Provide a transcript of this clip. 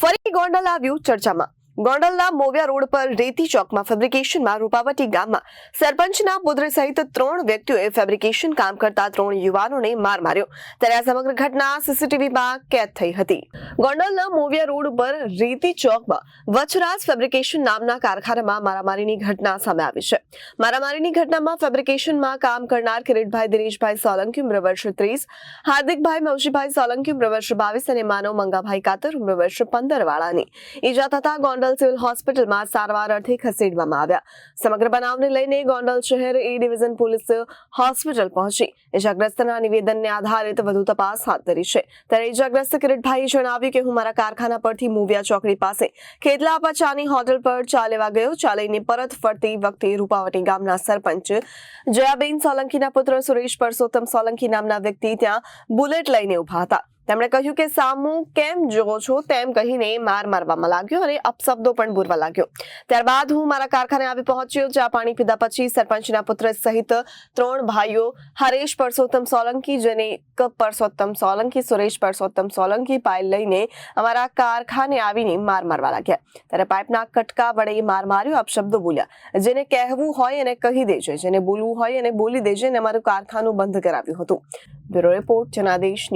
ફરી ગોંડલ આવ્યું ચર્ચામાં. ગોંડલના મોવિયા રોડ પર રેતી ચોકમાં ફેબ્રિકેશનમાં રૂપાવટી ગામમાં સરપંચના પુત્ર સહિત ત્રણ વ્યક્તિઓએ ફેબ્રિકેશન કામ કરતા ત્રણ યુવાનોને માર માર્યો. ત્યારે આ સમગ્ર ઘટના સીસીટીવીમાં કેદ થઈ હતી. ગોંડલના મોવિયા રોડ પર રેતી ચોકમાં વચરાજ ફેબ્રિકેશન નામના કારખાનામાં મારામારીની ઘટના સામે આવી છે. મારામારીની ઘટનામાં ફેબ્રિકેશનમાં કામ કરનાર કિરીટભાઈ દિનેશભાઈ સોલંકી ઉમ્ર વર્ષ ત્રીસ, હાર્દિકભાઈ મવજીભાઈ સોલંકી ઉમ્ર વર્ષ બાવીસ અને માનવ મંગાભાઈ કાતર ઉમ્ર વર્ષ પંદર વાળાની. ઈજા થતા ગોંડલ સિવિલ હોસ્પિટલમાં સારવાર અર્થે ખસેડવામાં આવ્યા. સમગ્ર બનાવને લઈને ગોંડલ શહેર એ ડિવિઝન પોલીસ હોસ્પિટલ પહોંચી. ઇજાગ્રસ્તના નિવેદનને આધારિત વધુ તપાસ હાથ ધરી છે. ત્યારે ઇજાગ્રસ્ત કિરીટભાઈએ જણાવ્યું કે, હું મારા કારખાના પરથી મુવિયા ચોકડી પાસે, ખેતલા પચાની હોટલ પર ચા લેવા ગયો. ચા લઈને પરત ફરતી વખતે રૂપાવટી ગામના સરપંચ જયાબેન સોલંકીના પુત્ર સુરેશ પરસોત્તમ સોલંકી નામના વ્યક્તિ ત્યાં બુલેટ લઈને ઊભા હતા. તેમણે કહ્યું કે સામુ કેમ જોવો છો? તેમ કહીને માર મારવામાં લાગ્યો અને અપશબ્દો પણ બોલવા લાગ્યો. ત્યારબાદ હું મારા કારખાને આવી પહોંચ્યો ચા પાણી પીધા પછી સરપંચના પુત્ર સહિત ત્રણ ભાઈઓ, હરેશ પરસોત્તમ સોલંકી, જનેક પરસોત્તમ સોલંકી, સુરેશ પરસોત્તમ સોલંકી પાઇલ લઈને અમારા કારખાને આવીને માર મારવા લાગ્યા. ત્યારે પાઇપના કટકા વડે માર માર્યો, અપશબ્દો બોલ્યા. જેને કહેવું હોય એને કહી દેજે, જેને બોલવું હોય એને બોલી દેજે અને અમારું કારખાનું બંધ કરાવ્યું હતું. Bureau report, Janadesh news.